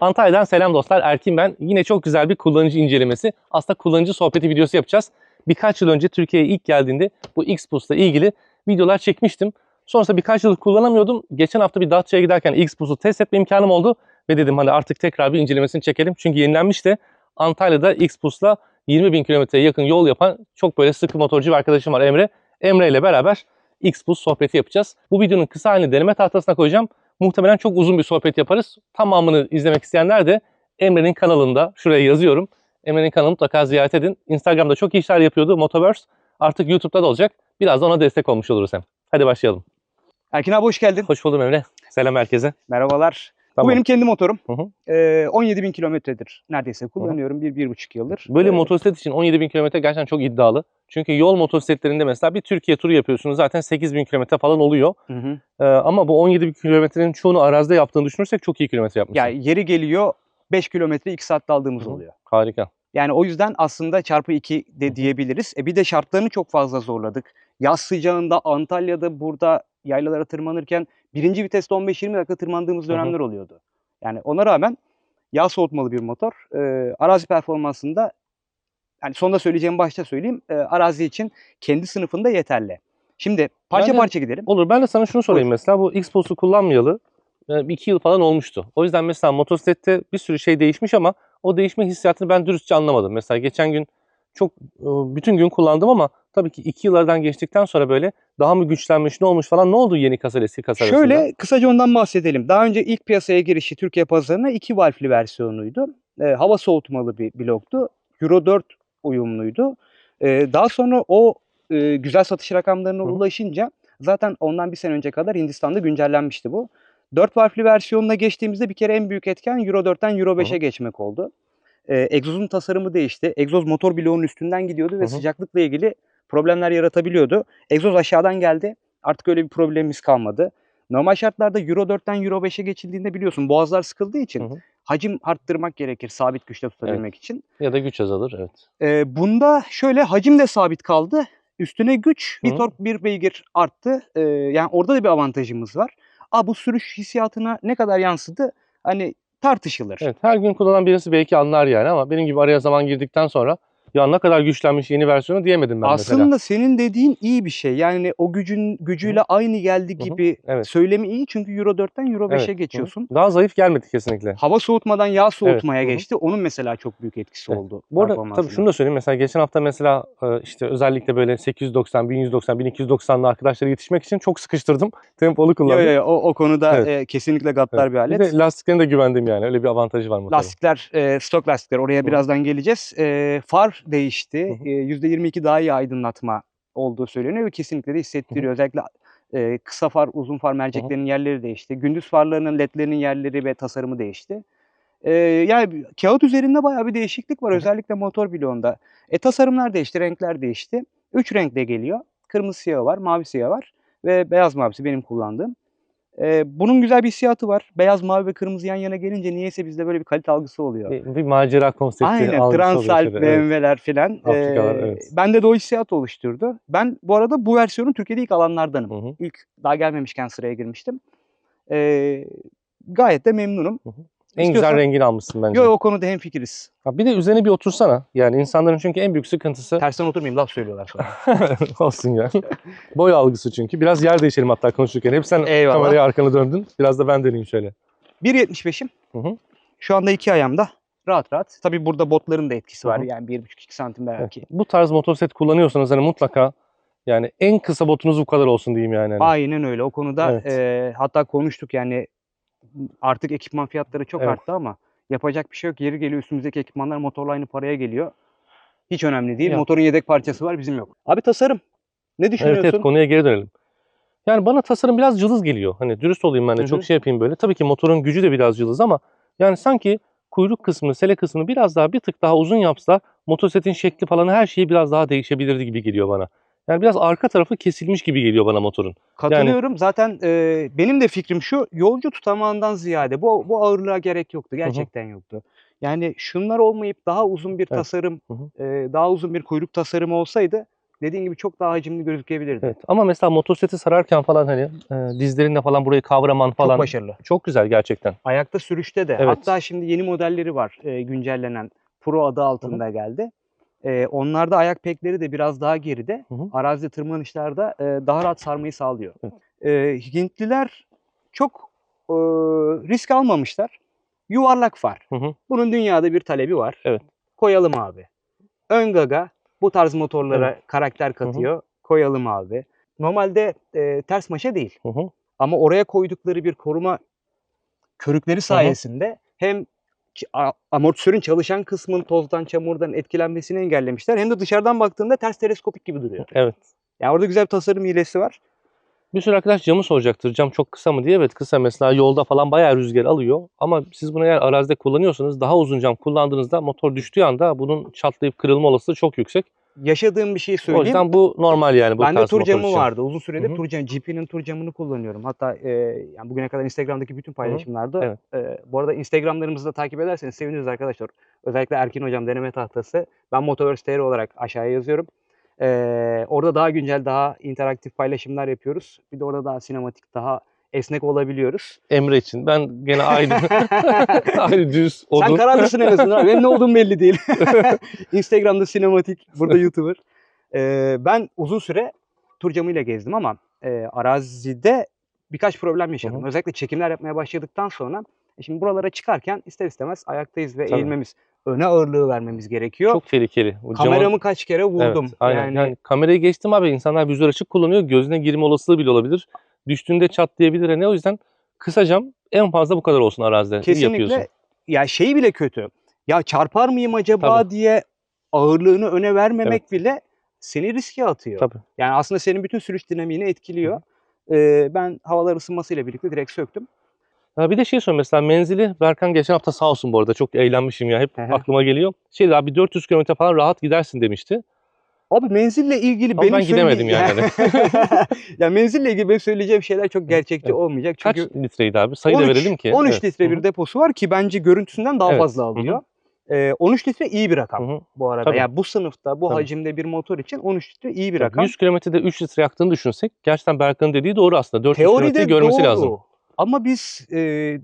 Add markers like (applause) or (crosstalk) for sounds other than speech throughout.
Antalya'dan selam dostlar. Erkin ben. Yine çok güzel bir kullanıcı incelemesi. Aslında kullanıcı sohbeti videosu yapacağız. Birkaç yıl önce Türkiye'ye ilk geldiğinde bu X-Boost'la ilgili videolar çekmiştim. Sonrasında birkaç yıl kullanamıyordum. Geçen hafta bir Datça'ya giderken X-Boost'u test etme imkanım oldu. Ve dedim hani artık tekrar bir incelemesini çekelim. Çünkü yenilenmiş de Antalya'da X-Boost'la 20 bin kilometreye yakın yol yapan çok böyle sıkı motorcu bir arkadaşım var Emre. Emre ile beraber X-Boost sohbeti yapacağız. Bu videonun kısa halini deneme tahtasına koyacağım. Muhtemelen çok uzun bir sohbet yaparız. Tamamını izlemek isteyenler de Emre'nin kanalında şuraya yazıyorum. Emre'nin kanalını mutlaka ziyaret edin. Instagram'da çok iyi işler yapıyordu Motoverse. Artık YouTube'da da olacak. Biraz da ona destek olmuş oluruz hem. Hadi başlayalım. Erkin abi hoş geldin. Hoş buldum Emre. Selam herkese. Merhabalar. Tamam. Bu benim kendi motorum. Hı hı. Ee, 17 bin kilometredir neredeyse kullanıyorum. Bir, bir buçuk yıldır. Böyle Ee, motosiklet için 17 bin kilometre gerçekten çok iddialı. Çünkü yol motosikletlerinde mesela bir Türkiye turu yapıyorsunuz zaten 8 bin kilometre falan oluyor. Hı hı. Ee, ama bu 17 bin kilometrenin çoğunu arazide yaptığını düşünürsek çok iyi kilometre yapmışsın. Ya yeri geliyor 5 kilometre 2 saatte aldığımız Hı hı. oluyor. Harika. Yani o yüzden aslında çarpı 2 de diyebiliriz. E bir de şartlarını çok fazla zorladık. Yaz sıcağında Antalya'da burada yaylalara tırmanırken birinci viteste 15-20 dakika tırmandığımız dönemler oluyordu. Yani ona rağmen yağ soğutmalı bir motor. Ee, arazi performansında yani sonunda söyleyeceğim başta söyleyeyim. e, arazi için kendi sınıfında yeterli. Şimdi parça Ben de- parça gidelim. Olur ben de sana şunu sorayım Buyur. mesela bu X-Pulse'u kullanmayalı 2 yıl falan olmuştu. O yüzden mesela motosiklette bir sürü şey değişmiş ama o değişme hissiyatını ben dürüstçe anlamadım. Mesela geçen gün çok e, bütün gün kullandım ama tabii ki 2 yıllardan geçtikten sonra böyle daha mı güçlenmiş ne olmuş falan ne oldu yeni kasa eski kasa arasında? Şöyle kısaca ondan bahsedelim. Daha önce ilk piyasaya girişi Türkiye pazarına iki valfli versiyonuydu. Ee, hava soğutmalı bir bloktu. Euro 4 uyumluydu. Ee, daha sonra o e, güzel satış rakamlarına Hı ulaşınca zaten ondan bir sene önce kadar Hindistan'da güncellenmişti bu. 4 valfli versiyonuna geçtiğimizde bir kere en büyük etken Euro 4'ten Euro 5'e geçmek oldu. Ee, egzozun tasarımı değişti. Egzoz motor bloğunun üstünden gidiyordu ve hı. sıcaklıkla ilgili problemler yaratabiliyordu. Egzoz aşağıdan geldi. Artık öyle bir problemimiz kalmadı. Normal şartlarda Euro 4'ten Euro 5'e geçildiğinde biliyorsun boğazlar sıkıldığı için Hı hı. hacim arttırmak gerekir sabit güçte tutabilmek için. Ya da güç azalır evet. Ee, bunda şöyle hacim de sabit kaldı. Üstüne güç bir Hı. tork bir beygir arttı. Ee, yani orada da bir avantajımız var. Aa, bu sürüş hissiyatına ne kadar yansıdı hani tartışılır. Evet her gün kullanan birisi belki anlar yani ama benim gibi araya zaman girdikten sonra ya ne kadar güçlenmiş yeni versiyonu diyemedim ben Aslında mesela. senin dediğin iyi bir şey. Yani o gücün gücüyle aynı geldi Hı hı. gibi Evet. söylemi iyi çünkü Euro 4'ten Euro 5'e Evet, hı hı. geçiyorsun. Daha zayıf gelmedi kesinlikle. Hava soğutmadan yağ soğutmaya hı hı. geçti. Onun mesela çok büyük etkisi Evet. oldu. Bu arada tabii şunu da söyleyeyim. Mesela geçen hafta mesela e, işte özellikle böyle 890, 1190, 1290'lı arkadaşlara yetişmek için çok sıkıştırdım. (laughs) Tempolu Yo, kullandım. yo, yo, o, o konuda Evet. e, kesinlikle gaddar Evet. bir alet. Bir de lastiklerine de güvendim yani. Öyle bir avantajı var motorun. Lastikler, e, stok lastikler. Oraya Hı. birazdan geleceğiz. E, far değişti. Hı hı. E, %22 daha iyi aydınlatma olduğu söyleniyor ve kesinlikle de hissettiriyor. Özellikle e, kısa far, uzun far merceklerinin yerleri değişti. Gündüz farlarının, ledlerinin yerleri ve tasarımı değişti. E, yani kağıt üzerinde bayağı bir değişiklik var. Özellikle motor bloğunda. E, tasarımlar değişti, renkler değişti. Üç renkle geliyor. Kırmızı siyahı var, mavi siyahı var ve beyaz mavisi benim kullandığım. E, bunun güzel bir hissiyatı var. Beyaz, mavi ve kırmızı yan yana gelince niyeyse bizde böyle bir kalite algısı oluyor. Bir, bir macera konsepti Aynen Transalp, evet. BMW'ler filan. Afrikalar, Ee, evet. Bende de o hissiyat oluşturdu. Ben bu arada bu versiyonun Türkiye'de ilk alanlardanım. Hı hı. İlk daha gelmemişken sıraya girmiştim. Ee, gayet de memnunum. En güzel rengini almışsın bence. Yo o konuda hemfikiriz. Ha, bir de üzerine bir otursana. Yani insanların çünkü en büyük sıkıntısı Tersten oturmayayım laf söylüyorlar sonra. (laughs) olsun ya. Boy algısı çünkü. Biraz yer değişelim hatta konuşurken. Hep sen Eyvallah. kameraya arkanı döndün. Biraz da ben döneyim şöyle. 1.75'im. Hı hı. Şu anda iki ayağımda. Rahat rahat. Tabii burada botların da etkisi var. Hı hı. Yani 1.5-2 santim belki. Bu tarz motosiklet kullanıyorsanız hani mutlaka yani en kısa botunuz bu kadar olsun diyeyim yani. Hani. Aynen öyle. O konuda Evet. e, hatta konuştuk yani artık ekipman fiyatları çok Evet. arttı ama yapacak bir şey yok. Yeri geliyor üstümüzdeki ekipmanlar motorla aynı paraya geliyor. Hiç önemli değil. Ya. Motorun yedek parçası var bizim yok. Abi tasarım. Ne Evet düşünüyorsun? evet konuya geri dönelim. Yani bana tasarım biraz cılız geliyor. Hani dürüst olayım ben de Hı hı. çok şey yapayım böyle. Tabii ki motorun gücü de biraz cılız ama yani sanki kuyruk kısmı, sele kısmını biraz daha bir tık daha uzun yapsa motosikletin şekli falan her şeyi biraz daha değişebilirdi gibi geliyor bana. Yani biraz arka tarafı kesilmiş gibi geliyor bana motorun. Katılıyorum. Zaten e, benim de fikrim şu. Yolcu tutamağından ziyade bu, bu ağırlığa gerek yoktu. Gerçekten yoktu. Yani şunlar olmayıp daha uzun bir Evet. tasarım, Hı hı. e, daha uzun bir kuyruk tasarımı olsaydı dediğin gibi çok daha hacimli gözükebilirdi. Evet. Ama mesela motosikleti sararken falan hani e, dizlerinle falan burayı kavraman falan Çok başarılı. çok güzel gerçekten. Ayakta sürüşte de. Evet. Hatta şimdi yeni modelleri var e, güncellenen. Pro adı altında geldi. E, onlarda ayak pekleri de biraz daha geride. Hı hı. Arazide tırmanışlarda e, daha rahat sarmayı sağlıyor. Evet. E, Hintliler çok e, risk almamışlar. Yuvarlak far. Hı hı. Bunun dünyada bir talebi var. Evet. Koyalım abi. Ön gaga bu tarz motorlara karakter katıyor. Koyalım abi. Normalde e, ters maşa değil. Hı hı. Ama oraya koydukları bir koruma körükleri sayesinde hem ç- a- amortisörün çalışan kısmın tozdan, çamurdan etkilenmesini engellemişler. Hem de dışarıdan baktığında ters teleskopik gibi duruyor. Evet. Yani orada güzel bir tasarım hilesi var. Bir sürü arkadaş camı soracaktır. Cam çok kısa mı diye. Evet kısa mesela yolda falan bayağı rüzgar alıyor. Ama siz bunu eğer arazide kullanıyorsanız daha uzun cam kullandığınızda motor düştüğü anda bunun çatlayıp kırılma olasılığı çok yüksek. Yaşadığım bir şey O söyleyeyim. yüzden bu normal yani bu Bende tur camı vardı. Uzun süredir tur camı, GP'nin tur camını kullanıyorum. Hatta e, yani bugüne kadar Instagram'daki bütün paylaşımlarda. Evet. e, bu arada Instagram'larımızı da takip ederseniz seviniriz arkadaşlar. Özellikle Erkin Hocam deneme tahtası. Ben Motoverse TR olarak aşağıya yazıyorum. E, orada daha güncel, daha interaktif paylaşımlar yapıyoruz. Bir de orada daha sinematik, daha esnek olabiliyoruz. Emre için. Ben gene aynı (laughs) aynı düz odun. Sen kararlısın en azından. Benim ne olduğum belli değil. (laughs) Instagram'da sinematik, burada YouTuber. Ee, ben uzun süre tur camıyla gezdim ama e, arazide birkaç problem yaşadım. Hı hı. Özellikle çekimler yapmaya başladıktan sonra e şimdi buralara çıkarken ister istemez ayaktayız ve Tabii. eğilmemiz, öne ağırlığı vermemiz gerekiyor. Çok tehlikeli. O Kameramı kaç kere vurdum. Evet, aynen. Yani, Yani, kamerayı geçtim abi insanlar vizör açık kullanıyor. Gözüne girme olasılığı bile olabilir. Düştüğünde çatlayabilir. Yani o yüzden kısa cam en fazla bu kadar olsun arazide. Yapıyorsun. kesinlikle ya şey bile kötü. Ya çarpar mıyım acaba Tabii. diye ağırlığını öne vermemek bile seni riske atıyor. Tabii. Yani aslında senin bütün sürüş dinamiğini etkiliyor. Ee, ben havalar ısınmasıyla birlikte direkt söktüm. Ha bir de şey söyleyeyim mesela menzili Berkan geçen hafta sağ olsun bu arada çok eğlenmişim ya hep Hı hı. aklıma geliyor. Şey abi 400 kilometre falan rahat gidersin demişti. Abi menzille ilgili Ama benim ben gidemedim söyleye- (laughs) ya menzille ilgili benim söyleyeceğim şeyler çok gerçekçi Evet. olmayacak. Kaç Çünkü litreydi abi? Sayı da 13 verelim ki. 13 Evet. litre bir deposu var ki bence görüntüsünden daha Evet. fazla alıyor. Ee, 13 litre iyi bir rakam Hı hı. bu arada. Tabii. Yani bu sınıfta, bu Tabii. hacimde bir motor için 13 litre iyi bir rakam. 100 kilometrede 3 litre yaktığını düşünsek gerçekten Berkan'ın dediği doğru aslında. 400 Teoride kilometre görmesi doğru. lazım. Ama biz e,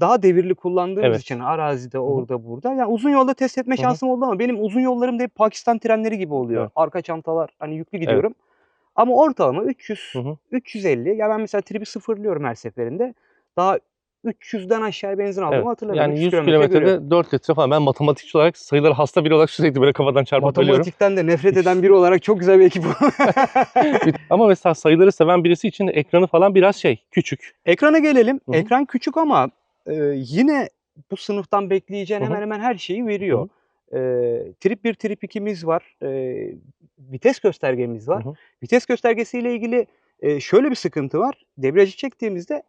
daha devirli kullandığımız Evet. için arazide orada burada. Yani uzun yolda test etme Hı hı. şansım oldu ama benim uzun yollarım da hep Pakistan trenleri gibi oluyor. Evet. Arka çantalar hani yüklü gidiyorum. Ama ortalama 300 Hı hı. 350. Ya ben mesela tribi sıfırlıyorum her seferinde. Daha 300'den aşağı benzin aldığımı Evet. hatırlamıyorum. Yani 300 100 kilometre görüyorum. kilometrede 4 litre falan. Ben matematikçi olarak sayıları hasta biri olarak sürekli böyle kafadan çarpıp. Matematikten de nefret eden biri olarak çok güzel bir ekip. (laughs) Ama mesela sayıları seven birisi için ekranı falan biraz şey küçük. Ekrana gelelim. Hı hı. Ekran küçük ama e, yine bu sınıftan bekleyeceğin hemen hemen her şeyi veriyor. E, trip 1, trip 2'miz var. E, vites göstergemiz var. Hı hı. Vites göstergesiyle ilgili e, şöyle bir sıkıntı var. Debriyajı çektiğimizde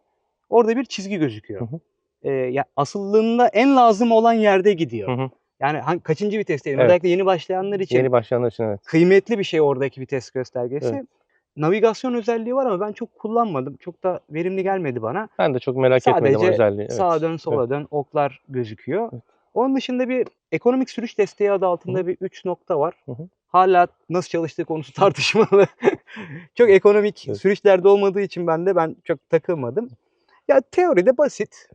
orada bir çizgi gözüküyor. Hı hı. E, ya asıllığında en lazım olan yerde gidiyor. Hı hı. Yani hangi, kaçıncı vitesteyim? Evet. Özellikle yeni başlayanlar için Yeni başlayanlar için evet. kıymetli bir şey oradaki vites göstergesi. Evet. Navigasyon özelliği var ama ben çok kullanmadım. Çok da verimli gelmedi bana. Ben de çok merak etmedim Sadece özelliği. Evet. Sağa dön sola dön oklar gözüküyor. Onun dışında bir ekonomik sürüş desteği adı altında bir 3 nokta var. Hı hı. Hala nasıl çalıştığı konusu tartışmalı. (laughs) çok ekonomik Evet. sürüşlerde olmadığı için ben de ben çok takılmadım. Ya teoride basit.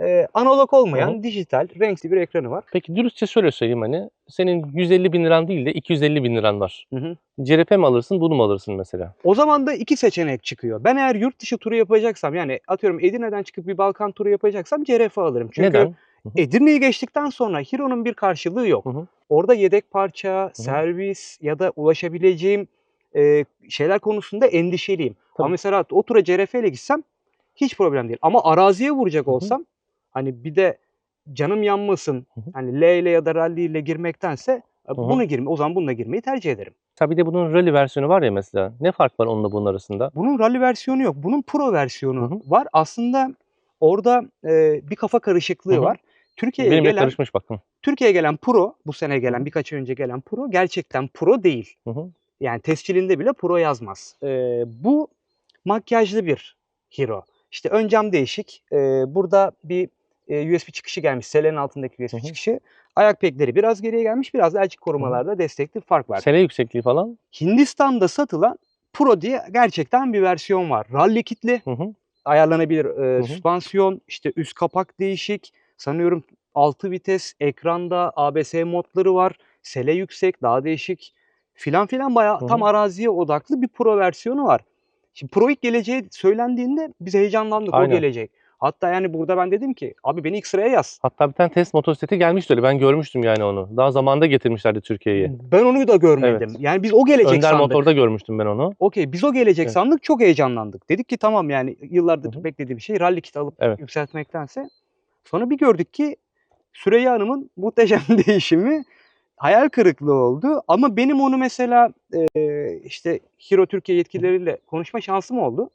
Ee, analog olmayan Hı dijital renkli bir ekranı var. Peki dürüstçe şöyle söyleyeyim hani senin 150 bin liran değil de 250 bin liran var. Hı hı. CRP mi alırsın bunu mu alırsın mesela? O zaman da iki seçenek çıkıyor. Ben eğer yurt dışı turu yapacaksam yani atıyorum Edirne'den çıkıp bir Balkan turu yapacaksam CRF alırım. Çünkü Neden? Edirne'yi geçtikten sonra Hero'nun bir karşılığı yok. Hı hı. Orada yedek parça, servis ya da ulaşabileceğim e, şeyler konusunda endişeliyim. Ama Tabii. mesela o tura CRF ile gitsem hiç problem değil. Ama araziye vuracak olsam hani bir de canım yanmasın. Hani L ile ya da rally ile girmektense e, hı. bunu girme o zaman bununla girmeyi tercih ederim. Tabii de bunun rally versiyonu var ya mesela. Ne fark var onunla bunun arasında? Bunun rally versiyonu yok. Bunun pro versiyonu Hı hı. var. Aslında orada e, bir kafa karışıklığı Hı hı. var. Türkiye'ye Benim de gelen karışmış bakın. Türkiye'ye gelen pro, bu sene gelen birkaç ay önce gelen pro gerçekten pro değil. Hı hı. Yani tescilinde bile pro yazmaz. Ee, bu makyajlı bir hero. İşte ön cam değişik. Ee, burada bir e, USB çıkışı gelmiş. Selenin altındaki USB Hı hı. çıkışı. Ayak pekleri biraz geriye gelmiş. Biraz da elçik korumalarda destekli fark var. Sele yüksekliği falan. Hindistan'da satılan Pro diye gerçekten bir versiyon var. Rally kitli, Hı hı. ayarlanabilir e, süspansiyon, işte üst kapak değişik. Sanıyorum 6 vites, ekranda ABS modları var. Sele yüksek, daha değişik filan filan bayağı Hı hı. tam araziye odaklı bir Pro versiyonu var. Şimdi Pro ilk geleceği söylendiğinde biz heyecanlandık Aynen. o gelecek. Hatta yani burada ben dedim ki abi beni ilk sıraya yaz. Hatta bir tane test motosikleti gelmişti öyle. Ben görmüştüm yani onu. Daha zamanda getirmişlerdi Türkiye'ye. Ben onu da görmedim. Evet. Yani biz o gelecek Önder sandık. motorda görmüştüm ben onu. Okey biz o gelecek Evet. sandık çok heyecanlandık. Dedik ki tamam yani yıllardır Hı hı. beklediğim şey rally kit alıp Evet. yükseltmektense. Sonra bir gördük ki Süreyya Hanım'ın muhteşem (laughs) değişimi hayal kırıklığı oldu. Ama benim onu mesela e, işte Hero Türkiye yetkilileriyle konuşma şansım oldu.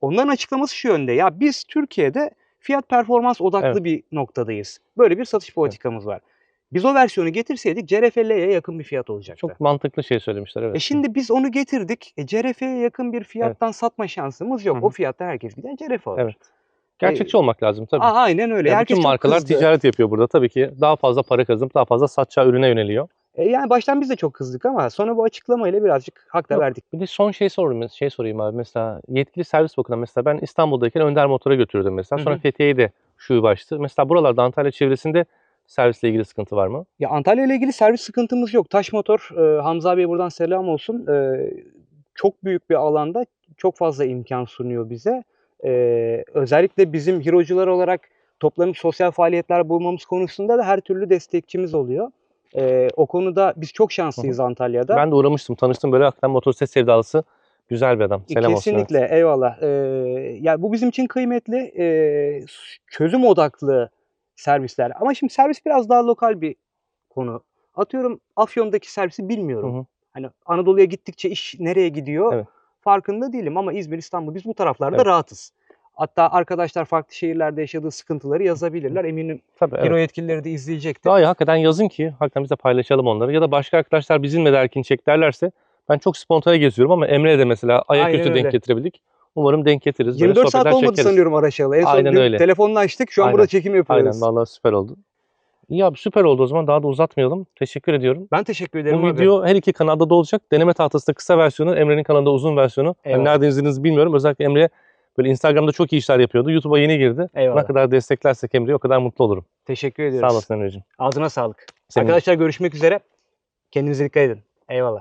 Onların açıklaması şu yönde. Ya biz Türkiye'de fiyat performans odaklı Evet. bir noktadayız. Böyle bir satış politikamız var. Biz o versiyonu getirseydik CRFL'ye yakın bir fiyat olacaktı. Çok mantıklı şey söylemişler evet. E şimdi biz onu getirdik. E CRF'ye yakın bir fiyattan satma şansımız yok. Hı hı. O fiyatta herkes giden CRF alır. Evet. Gerçekçi olmak lazım tabii. Aa, aynen öyle. Yani herkes bütün markalar kızdı. ticaret yapıyor burada. Tabii ki daha fazla para kazanıp daha fazla satacağı ürüne yöneliyor. E yani baştan biz de çok kızdık ama sonra bu açıklamayla birazcık hak da Yok. verdik. Bir de son şey sorayım, şey sorayım abi. Mesela yetkili servis bakımından mesela ben İstanbul'dayken Önder Motor'a götürdüm mesela. Sonra. Fethiye'ye de şu açtı. Mesela buralarda Antalya çevresinde servisle ilgili sıkıntı var mı? Ya Antalya ile ilgili servis sıkıntımız yok. Taş Motor, e, Hamza abiye buradan selam olsun. E, çok büyük bir alanda çok fazla imkan sunuyor bize. E, özellikle bizim hirocular olarak toplanıp sosyal faaliyetler bulmamız konusunda da her türlü destekçimiz oluyor. E, o konuda biz çok şanslıyız Antalya'da. Ben de uğramıştım, tanıştım böyle hakikaten motosiklet sevdalısı güzel bir adam. Selam olsun. evet. Kesinlikle eyvallah. Ee, ya bu bizim için kıymetli ee, çözüm odaklı servisler. Ama şimdi servis biraz daha lokal bir konu. Atıyorum Afyon'daki servisi bilmiyorum. Hı hı. Hani Anadolu'ya gittikçe iş nereye gidiyor Evet. Farkında değilim ama İzmir, İstanbul biz bu taraflarda Evet. rahatız. Hatta arkadaşlar farklı şehirlerde yaşadığı sıkıntıları yazabilirler. Eminim Tabii evet. Hero yetkilileri de izleyecektir. Daha iyi hakikaten yazın ki hakikaten biz de paylaşalım onları. Ya da başka arkadaşlar bizimle de erkin çek derlerse ben çok spontane geziyorum ama Emre'ye de mesela ayaküstü denk getirebildik. Umarım denk getiririz. Böyle 24 saat olmadı çekeriz. sanıyorum araşalı. En son Aynen öyle. telefonla açtık. Şu an Aynen. burada çekim yapıyoruz. Aynen vallahi süper oldu. İyi abi süper oldu o zaman daha da uzatmayalım. Teşekkür ediyorum. Ben teşekkür ederim Bu abi. video her iki kanalda da olacak. Deneme tahtasında kısa versiyonu, Emre'nin kanalında uzun versiyonu. Yani Eyvallah. nereden izlediğinizi bilmiyorum. Özellikle Emre böyle Instagram'da çok iyi işler yapıyordu. YouTube'a yeni girdi. Eyvallah. Ne kadar desteklersek Emre'yi o kadar mutlu olurum. Teşekkür ediyoruz. Sağ olasın Emre'ciğim. Ağzına sağlık. Senin- Arkadaşlar görüşmek üzere. Kendinize dikkat edin. Eyvallah.